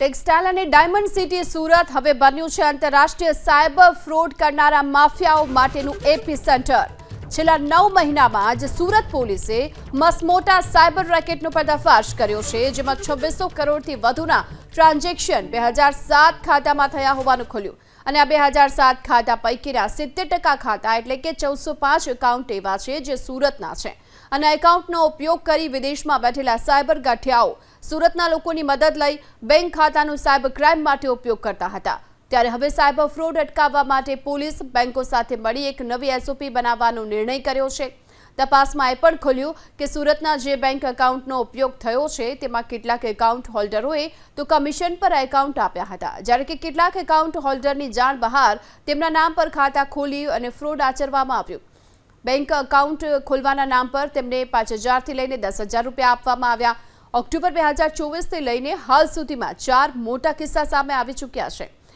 Textile અને diamond city Surat હવે બન્યું છે આંતરરાષ્ટ્રીય સાયબર ફ્રોડ કરનારા માફિયાઓ માટેનું એપી સેન્ટર. છેલ્લા નવ મહિનામાં આજે સુરત પોલીસે મસમોટા સાયબર રેકેટનો પર્દાફાશ કર્યો છે, જેમાં છવ્વીસો કરોડથી વધુના ટ્રાન્ઝેક્શન બે હજાર સાત ખાતામાં થયા હોવાનું ખુલ્યું. અને આ બે હજાર સાત ખાતા પૈકીના સિત્તેર ટકા ખાતા એટલે કે ચૌદસો પાંચ એકાઉન્ટ એવા છે જે સુરતના છે. અને એકાઉન્ટનો ઉપયોગ કરી વિદેશમાં બેઠેલા સાયબર ગાંઠિયાઓ સુરતના લોકોની મદદ લઈ બેંક ખાતાનું સાયબર ક્રાઇમ માટે ઉપયોગ કરતા હતા. ત્યારે હવે સાયબર ફ્રોડ અટકાવવા માટે પોલીસ બેંકો સાથે મળી એક નવી એસઓપી બનાવવાનો નિર્ણય કર્યો છે. તપાસમાં એ પણ ખોલ્યું કે સુરતના જે બેંક એકાઉન્ટનો ઉપયોગ થયો છે, તેમાં કેટલાક એકાઉન્ટ હોલ્ડરોએ તો કમિશન પર એકાઉન્ટ આપ્યા હતા. જ્યારે કે કેટલાક એકાઉન્ટ હોલ્ડરની જાણ બહાર તેમના નામ પર ખાતા ખોલી અને ફ્રોડ આચરવામાં આવ્યું. બેંક એકાઉન્ટ ખોલવાના નામ પર તેમને પાંચ હજારથી લઈને દસ હજાર રૂપિયા આપવામાં આવ્યા. ઓક્ટોબર બે હજાર ચોવીસથી લઈને હાલ સુધીમાં ચાર મોટા કિસ્સા સામે આવી ચૂક્યા છે.